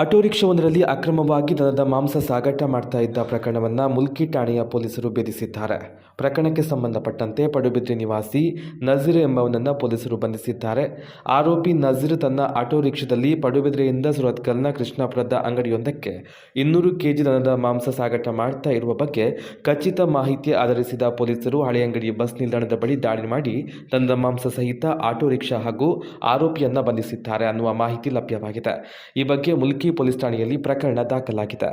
Auto ರಿಕ್ಷಾವೊಂದರಲ್ಲಿ ಅಕ್ರಮವಾಗಿ ದನದ ಮಾಂಸ ಸಾಗಾಟ ಮಾಡ್ತಾ ಇದ್ದ ಪ್ರಕರಣವನ್ನು ಮುಲ್ಕಿ ಠಾಣೆಯ ಪೊಲೀಸರು ಭೇದಿಸಿದ್ದಾರೆ. ಪ್ರಕರಣಕ್ಕೆ ಸಂಬಂಧಪಟ್ಟಂತೆ ಪಡುಬಿದ್ರಿ ನಿವಾಸಿ ನಜೀರ್ ಎಂಬವನನ್ನು ಪೊಲೀಸರು ಬಂಧಿಸಿದ್ದಾರೆ. ಆರೋಪಿ ನಜೀರ್ ತನ್ನ ಆಟೋ ರಿಕ್ಷಾದಲ್ಲಿ ಪಡುಬಿದ್ರೆಯಿಂದ ಸುರತ್ಕಲ್ನ ಕೃಷ್ಣಾಪುರದ ಅಂಗಡಿಯೊಂದಕ್ಕೆ ಇನ್ನೂರು ಕೆಜಿ ದನದ ಮಾಂಸ ಸಾಗಾಟ ಮಾಡ್ತಾ ಇರುವ ಬಗ್ಗೆ ಖಚಿತ ಮಾಹಿತಿ ಆಧರಿಸಿದ ಪೊಲೀಸರು ಹಳೆಯಂಗಡಿ ಬಸ್ ನಿಲ್ದಾಣದ ಬಳಿ ದಾಳಿ ಮಾಡಿ ದನದ ಮಾಂಸ ಸಹಿತ ಆಟೋ ರಿಕ್ಷಾ ಹಾಗೂ ಆರೋಪಿಯನ್ನು ಬಂಧಿಸಿದ್ದಾರೆ ಅನ್ನುವ ಮಾಹಿತಿ ಲಭ್ಯವಾಗಿದೆ. ಈ ಬಗ್ಗೆ ಮುಲ್ಕಿ ಪೊಲೀಸ್ ಠಾಣೆಯಲ್ಲಿ ಪ್ರಕರಣ ದಾಖಲಾಗಿದೆ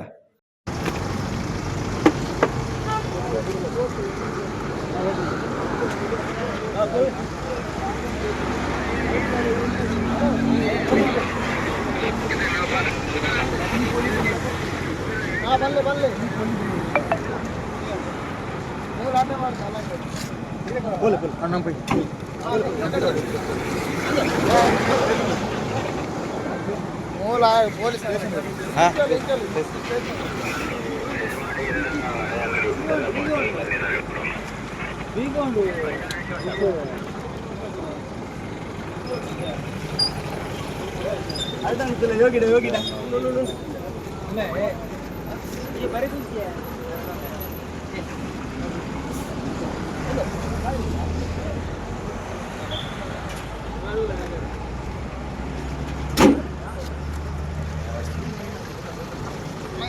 ಹಾಂ ಬಲ್ಲೆ ಬಲ್ಲೆ ಮೂರು ಆಟ ಮಾಡ್ತಾ ಬೋಲೆ